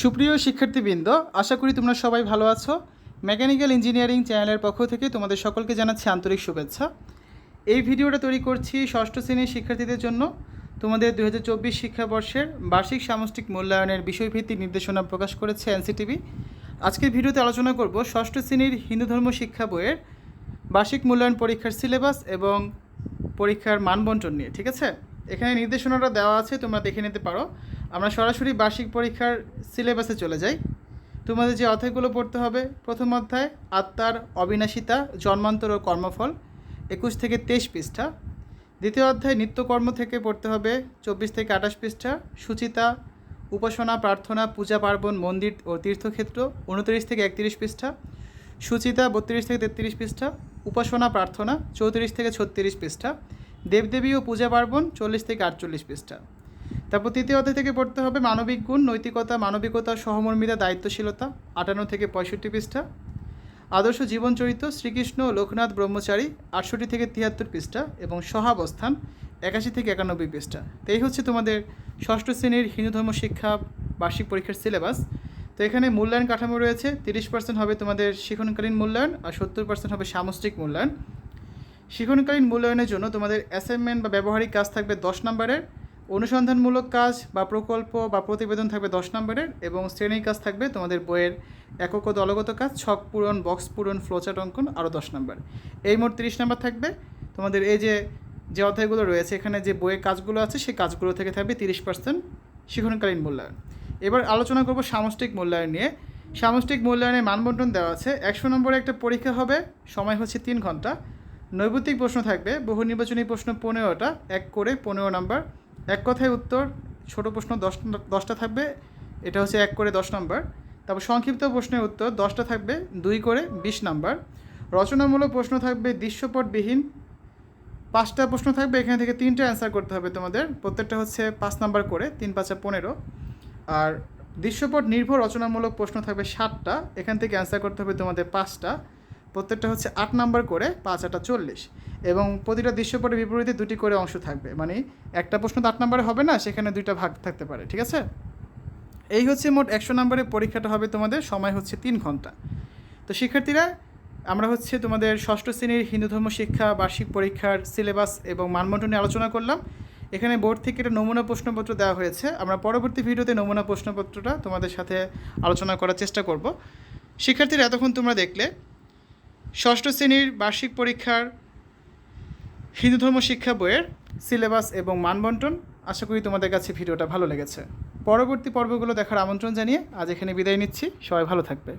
সুপ্রিয় শিক্ষার্থীবৃন্দ, আশা করি তোমরা সবাই ভালো আছো। মেকানিক্যাল ইঞ্জিনিয়ারিং চ্যানেলের পক্ষ থেকে তোমাদের সকলকে জানাচ্ছি আন্তরিক শুভেচ্ছা। এই ভিডিওটা তৈরি করছি ষষ্ঠ শ্রেণির শিক্ষার্থীদের জন্য। তোমাদের দু হাজার চব্বিশ শিক্ষাবর্ষের বার্ষিক সামষ্টিক মূল্যায়নের বিষয়ভিত্তিক নির্দেশনা প্রকাশ করেছে এনসিটিভি। আজকের ভিডিওতে আলোচনা করব ষষ্ঠ শ্রেণির হিন্দু ধর্ম শিক্ষা বইয়ের বার্ষিক মূল্যায়ন পরীক্ষার সিলেবাস এবং পরীক্ষার মানবন্টন নিয়ে, ঠিক আছে? এখানে নির্দেশনাটা দেওয়া আছে, তোমরা দেখে নিতে পারো। আমরা সরাসরি বার্ষিক পরীক্ষার সিলেবাসে চলে যাই। তোমাদের যে অধ্যায়গুলো পড়তে হবে, প্রথম অধ্যায়, আত্মার অবিনাশিতা, জন্মান্তর ও কর্মফল, একুশ থেকে তেইশ পৃষ্ঠা। দ্বিতীয় অধ্যায়, নিত্যকর্ম থেকে পড়তে হবে, চব্বিশ থেকে আঠাশ পৃষ্ঠা। সুচিতা, উপাসনা, প্রার্থনা, পূজা, পার্বণ, মন্দির ও তীর্থক্ষেত্র, উনত্রিশ থেকে একত্রিশ পৃষ্ঠা। সুচিতা, বত্রিশ থেকে তেত্রিশ পৃষ্ঠা। উপাসনা, প্রার্থনা, চৌত্রিশ থেকে ছত্রিশ পৃষ্ঠা। দেবদেবী ও পূজা, পার্বণ, চল্লিশ থেকে আটচল্লিশ পৃষ্ঠা। তারপর তৃতীয় অধ্যায় থেকে পড়তে হবে মানবিক গুণ, নৈতিকতা, মানবিকতা, সহমর্মিতা, দায়িত্বশীলতা, আটান্ন থেকে পঁয়ষট্টি পৃষ্ঠা। আদর্শ জীবন চরিত্র, শ্রীকৃষ্ণ, লোকনাথ, ব্রহ্মচারী, আটষট্টি থেকে তিয়াত্তর পৃষ্ঠা এবং সহাবস্থান, একাশি থেকে একানব্বই পৃষ্ঠা। তো এই হচ্ছে তোমাদের ষষ্ঠ শ্রেণির হিন্দু ধর্ম শিক্ষা বার্ষিক পরীক্ষার সিলেবাস। তো এখানে মূল্যায়ন কাঠামো রয়েছে, তিরিশ পার্সেন্ট হবে তোমাদের শিক্ষণকালীন মূল্যায়ন আর সত্তর পার্সেন্ট হবে সামষ্টিক মূল্যায়ন। শিক্ষণকালীন মূল্যায়নের জন্য তোমাদের অ্যাসাইনমেন্ট বা ব্যবহারিক কাজ থাকবে দশ নম্বরের। অনুসন্ধানমূলক কাজ বা প্রকল্প বা প্রতিবেদন থাকবে দশ নম্বরের এবং শ্রেণির কাজ থাকবে তোমাদের বইয়ের একক দলগত কাজ, ছক পূরণ, বক্স পূরণ ফ্লোচার্ট অঙ্কন আরও দশ নম্বর। এই মোট তিরিশ নম্বর থাকবে। তোমাদের এই যে যে অধ্যায়গুলো রয়েছে, এখানে যে বইয়ের কাজগুলো আছে, সেই কাজগুলো থেকে থাকবে তিরিশ পার্সেন্ট শিক্ষণকালীন মূল্যায়ন। এবার আলোচনা করব সামষ্টিক মূল্যায়ন নিয়ে। সামষ্টিক মূল্যায়নের মানবন্টন দেওয়া আছে। একশো নম্বরে একটা পরীক্ষা হবে, সময় হচ্ছে তিন ঘণ্টা। নৈবতিক প্রশ্ন থাকবে, বহু নির্বাচনী প্রশ্ন পনেরোটা, এক করে পনেরো নাম্বার। এক কথায় উত্তর, ছোট প্রশ্ন দশ, দশটা থাকবে, এটা হচ্ছে এক করে দশ নাম্বার। তারপর সংক্ষিপ্ত প্রশ্নের উত্তর, দশটা থাকবে, দুই করে বিশ নাম্বার। রচনামূলক প্রশ্ন থাকবে দৃশ্যপটবিহীন। পাঁচটা প্রশ্ন থাকবে, এখান থেকে তিনটে অ্যান্সার করতে হবে তোমাদের। প্রত্যেকটা হচ্ছে পাঁচ নাম্বার করে, তিন, পাঁচা পনেরো। আর দৃশ্যপট নির্ভর রচনামূলক প্রশ্ন থাকবে সাতটা, এখান থেকে অ্যান্সার করতে হবে তোমাদের পাঁচটা। প্রত্যেকটা হচ্ছে আট নাম্বার করে পাঁচ আটা চল্লিশ। এবং প্রতিটা দৃশ্যপটের বিপরীতে দুটি করে অংশ থাকবে। মানে একটা প্রশ্ন তো আট নাম্বারে হবে না, সেখানে দুইটা ভাগ থাকতে পারে, ঠিক আছে? এই হচ্ছে মোট একশো নম্বরের পরীক্ষাটা হবে তোমাদের, সময় হচ্ছে তিন ঘণ্টা। তো শিক্ষার্থীরা, আমরা হচ্ছে তোমাদের ষষ্ঠ শ্রেণির হিন্দু ধর্ম শিক্ষা, বার্ষিক পরীক্ষার সিলেবাস এবং মানবন্টন নিয়ে আলোচনা করলাম। এখানে বোর্ড থেকে একটা নমুনা প্রশ্নপত্র দেওয়া হয়েছে। আমরা পরবর্তী ভিডিওতে নমুনা প্রশ্নপত্রটা তোমাদের সাথে আলোচনা করার চেষ্টা করব। শিক্ষার্থীরা, এতক্ষণ তোমরা দেখলে ষষ্ঠ শ্রেণির বার্ষিক পরীক্ষার হিন্দু ধর্ম শিক্ষা বইয়ের সিলেবাস এবং মানবন্টন। আশা করি তোমাদের কাছে ভিডিওটা ভালো লেগেছে। পরবর্তী পর্বগুলো দেখার আমন্ত্রণ জানিয়ে আজ এখানে বিদায় নিচ্ছি। সবাই ভালো থাকবে।